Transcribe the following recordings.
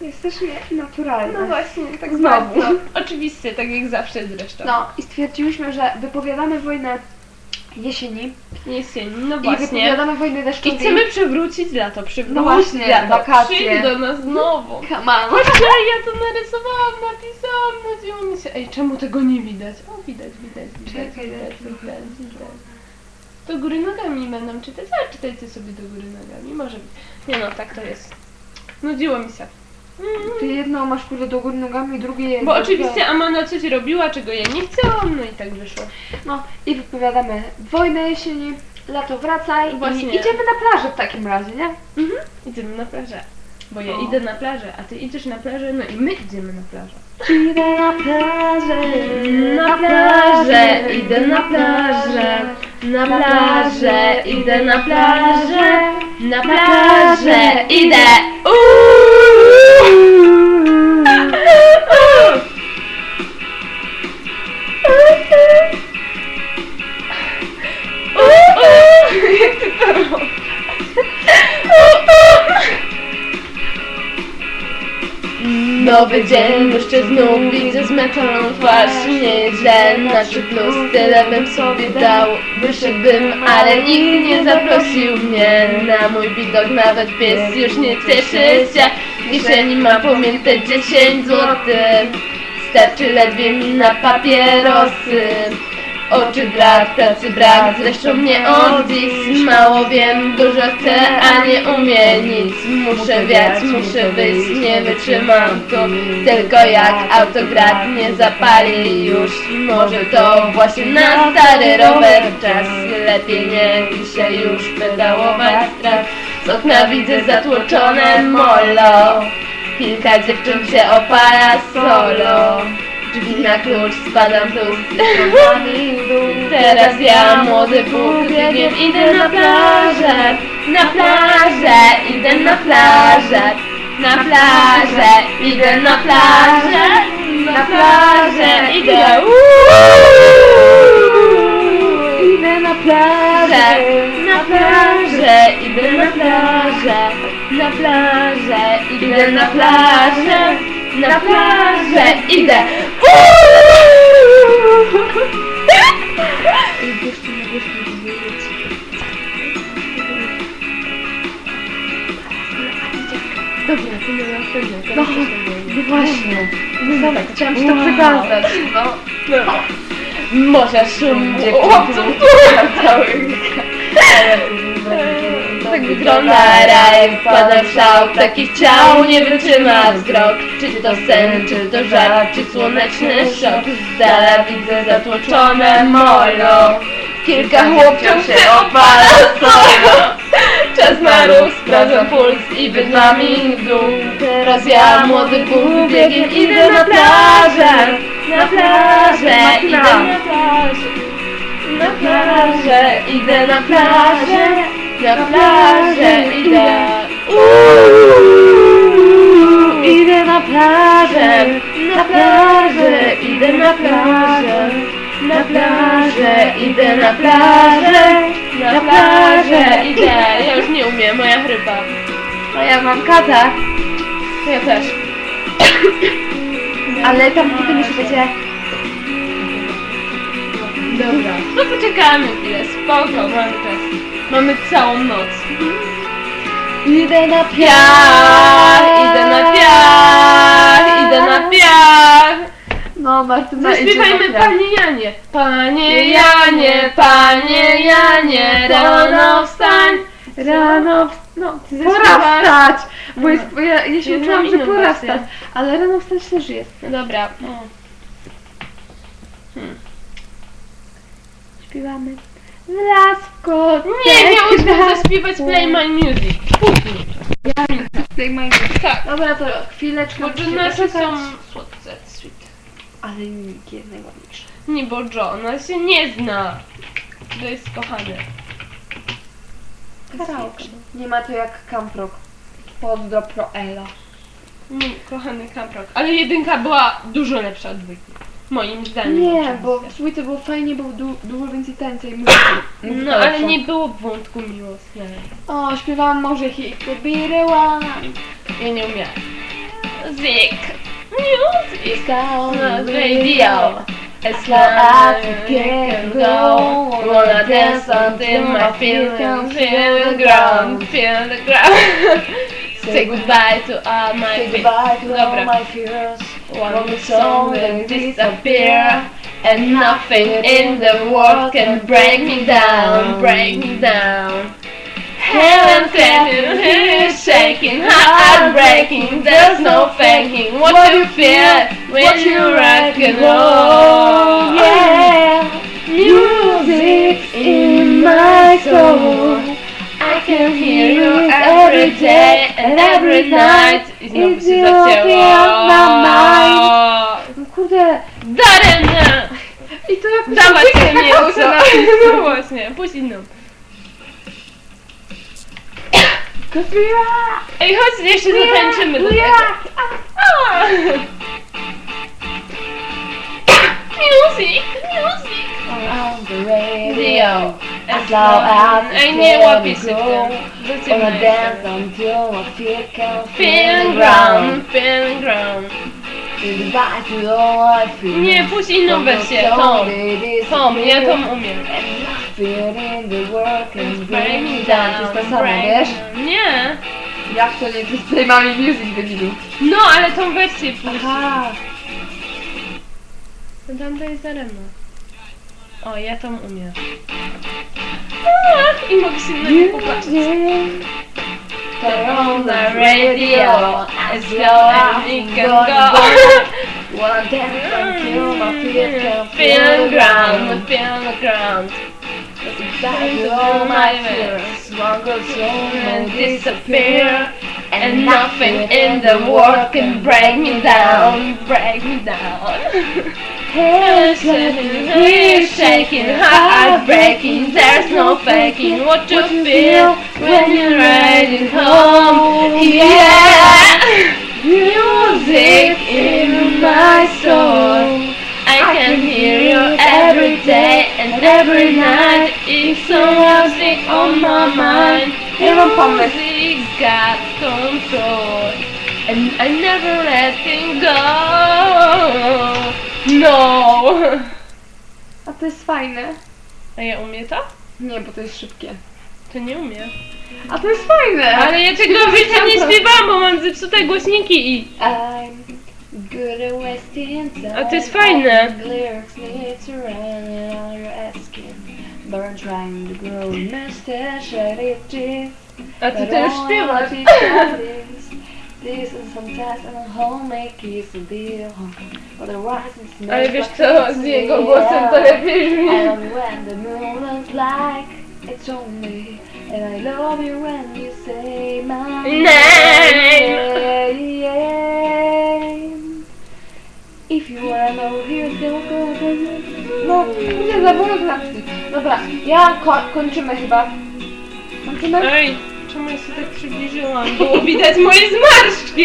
Jest też nie- naturalne. No właśnie, tak Znowu. bardzo. Oczywiście, tak jak zawsze zresztą. No i stwierdziłyśmy, że wypowiadamy wojnę jesieni Jesień, no i właśnie. wypowiadamy wojnę I deszczowi. chcemy przywrócić lato, przywrócić No właśnie, lato. wakacje. Przyjdź do nas znowu. Come on. Patrzcie, ja to narysowałam, napisałam, nudziło mi się. Ej, czemu tego nie widać? O, widać, widać, widać, Czekaj, widać, lecę. widać, widać. Do góry nogami będą czytać, ale czytajcie sobie do góry nogami, może być. Nie no, tak to jest. Nudziło mi się. Ty jedno masz kurde do góry nogami, drugie... Bo oczywiście Amanda coś robiła, czego ja nie chciałam, no i tak wyszło. No i wypowiadamy wojnę jesieni, lato wracaj Właśnie. i idziemy na plażę w takim razie, nie? Mhm. Idziemy na plażę. Bo ja No. idę na plażę, a ty idziesz na plażę, no i my idziemy na plażę. Idę na plażę, Na plażę, idę na plażę, na plażę, idę na plażę, na plażę, idę. Jak Nowy dzień, jeszcze znów widzę zmęczoną twarz Nieźle, na trzy plus, tyle bym sobie dał Wyszedłbym, ale nikt nie zaprosił mnie Na mój widok. Nawet pies już nie cieszy się kieszeni mam pamiętać 10 złotych. Starczy ledwie mi na papierosy Oczy brak, pracy brak, zresztą nie od dziś Mało wiem, dużo chcę, a nie umiem nic. Muszę wiać, muszę wyjść, nie wytrzymam tu. Tylko jak autograf nie zapali już. Może to właśnie na stary rower. Czas Lepiej nie dzisiaj już pedałować strach Z okna widzę zatłoczone molo. Kilka dziewczyn się opala solo Drzwi na klucz, spadam tu Teraz ja, młody Bóg, biegiem, idę na plażę, na plażę, idę na plażę, na plażę, idę na plażę, na plażę, idę. Idę na plażę, Na plażę, idę na plażę, na plażę, idę na plażę, na plażę, idę. Dobra, to nie ma wtedy. No, no właśnie. No tak, chciałam ci to przekazać. No. No. Morza szum Dziewczyn. chłopców całych. Tak wygląda raj, wpada w szał, takich ciał nie wytrzyma wzrok. Czy to sen, czy to żart, czy słoneczny szok. Z dala widzę zatłoczone molo. Kilka chłopców się opala solo. Czas na ruch, sprawdzam puls i wydmami w dół. Teraz ja, młody Bóg, biegiem idę na plażę. Na plażę, idę na plażę. Na plażę, idę na plażę, na plażę, idę. Uuu, Idę na plażę, na plażę, idę na plażę, na plażę, idę na plażę, na plażę, idę. Ja już nie umiem, moja chrypa. No ja mam katar, Ja też. ale tam potem już będzie... Dobra. No poczekamy chwilę, spoko, mamy czas. Mamy całą noc. Idę na Piach, idę na piach, idę na piach. No Martyna Zaśpiewajmy. Panie Janie. Panie Janie, Panie Janie, rano wstań. Rano, w- no, Ty pora wstać, bo jest, bo ja, ja się uczyłam, że minutę pora wstać, ale rano wstać też jest. No dobra. Śpiewamy. W las w kotek Nie, miałyśmy zaśpiewać Play My Music. Później. Play my Tak. Dobra, to chwileczkę. Bo musicie Jonasy poczekać. są słodce, sweet. Ale nikt jednego niż. Nie, bo John się nie zna. To jest kochany. Karaoke. Nie ma to jak Camp Rock. Pozdro pro Ela. Nie, kochany Camp Rock. Ale jedynka była dużo lepsza od dwójki. Moim zdaniem. Nie, oczywiście. bo dwójce było fajnie, było du dużo więcej tańca i muzyki. No, ale nie było wątku miłosnego. O, śpiewałam może hit the one. Ja nie umiałam. Music, music on the radio. As long as we can go, wanna dance until my feet can feel the ground, feel the ground. Say goodbye to all my Say feet. goodbye to all Dobra. my fears. One song and disappear And nothing in the world can break me down, break me down. Heaven standing here shaking, heart breaking. There's no faking. what you feel when you rock and roll. Yeah, music in my soul. I can hear you every day and every night I znowu się zacięło No Kurde, Daremne! i to jak Dawać się się nie chce. No właśnie, puść inną. Kotwira! Ej, chodź, jeszcze zatańczymy do tego. A! Music, music! On the radio. Dio. As loud as Ej, it nie can łapię się w go. tym. Wanna Zaczynaj dance się. until my feet can Feel the ground, feel the ground. Say goodbye to all my fears. Nie, puść inną wersję, tą. Tom, ja tą umiem. Fear in the world can Break bring me me down. To jest down, to samo, break wiesz? me- Nie. Jak to nie? To jest Play Mommy Music, debilu. No, ale tą wersję puść. Aha. No Tam to jest daremno. O, ja tą umiem. I mogę On the radio, as slow as it can go. Wanna dance until my feet can Feel the ground, feel the ground. To all my fears. One goes and disappear. And nothing in the world can break me down, break me down. Hands We're shaking, heart breaking, there's no faking what you feel when you're riding home. Yeah, music in my soul. I can hear you every day and every night. It's so music on my mind. Pomysł. Music's got control, and I never let it go. No. A to jest fajne. A ja umie to? Nie, bo to jest szybkie. To nie umiem. A to jest fajne! Ale ja tego życia nie śpiewam, bo mam zepsute głośniki i... I'm good at wasting time. A to jest fajne. Lyrics need to run and all you're asking. Burn trying to grow a mustache. A ty to już śpiewasz. This is some test and homemade kiss a deal. Otherwise it's Ale wiesz co, z jego głosem to lepiej brzmi. And when the moon is like it's only And I love you when you say my Name. If you wanna know, here's the No, nie napisać. Dobra, ja ko kończymy chyba. Kończymy? Ej, czemu ja się tak przybliżyłam? Było widać moje zmarszczki.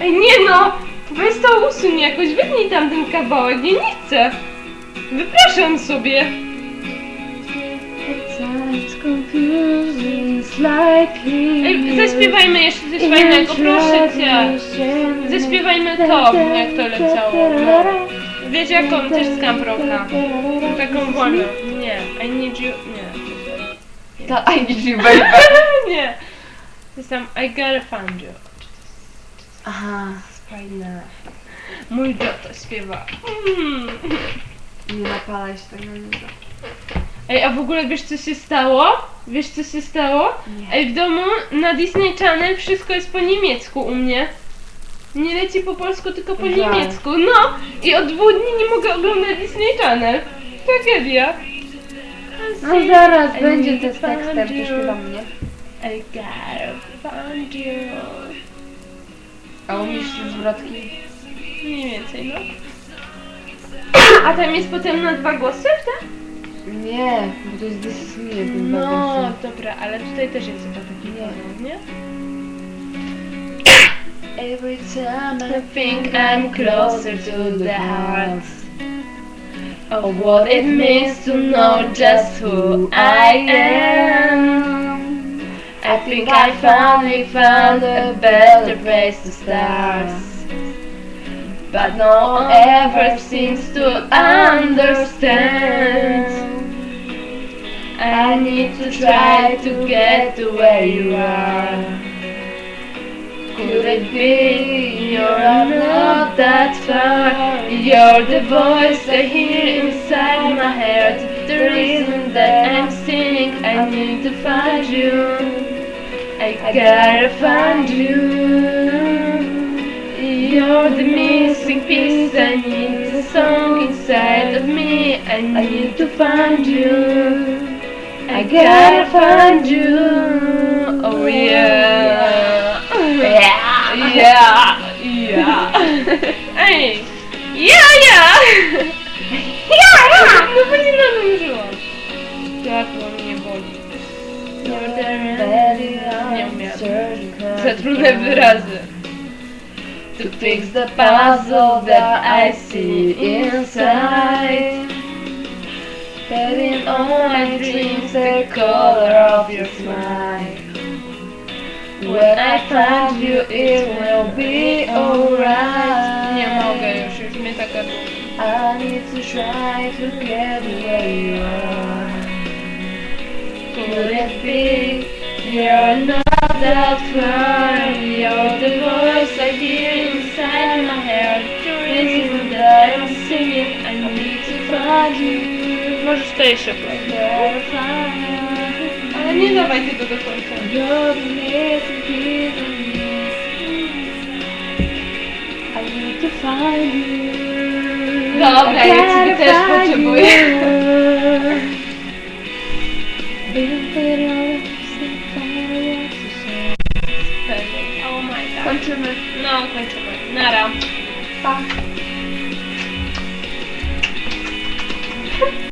Ej, nie no! Weź to usuń jakoś, wytnij tam ten kawałek, ja nie chcę. Wypraszam sobie. Ej, zaśpiewajmy jeszcze coś fajnego, proszę cię. Zaśpiewajmy to, jak to leciało. No. Wiecie jaką też z Camproka. Taką wolną. Nie, I need you... Nie. Ta I need you baby. nie. Jest tam I gotta find you. Aha, Fajne. Mój Joe to śpiewa. Mm. nie napalaj się tego nie da. Ej, a w ogóle wiesz co się stało? Wiesz co się stało? Nie. Ej, w domu na Disney Channel wszystko jest po niemiecku u mnie. Nie leci po polsku, tylko po Żal. niemiecku. No! I od dwóch dni nie mogę oglądać Disney Channel. Tragedia. No zaraz będzie need te to z tekstem, to śpiewam, nie? I gotta find you. A umiesz zwrotki? Mniej więcej, no. A tam jest potem na dwa głosy, tak? Nie, bo to jest This is me, ten No, no. dobra, ale tutaj też jest chyba taki Nie. kolor, nie? Every time I think I'm closer to the heart of what it means to know just who I am. I think I finally found a better place to start. But no one ever seems to understand. I need to try to get to where you are. Could it be you're not that far? You're the voice I hear inside my head. The reason that I'm singing, I need to find you. I gotta find you. You're the missing piece. I need a song inside of me. I need to find you. I gotta find you. Oh yeah. Yeah. Yeah. Yeah. Ja, ja. No bo nie. Gardło mnie boli. Nie umiem. Wyrazy. To fix the puzzle that I see inside. Setting all my dreams the color of your smile. When I find you, it will be alright. Nie mogę I need to try to get where you are. Could it be you're not that far? You're the voice I hear inside my head. The reason that I'm singing, I need to find you. Możesz tutaj szybko. Ale nie dawaj tego. I need to find you. Dobra, ja ciebie też potrzebuję. Oh my god. Kończymy. No, kończymy. Nara. Pa.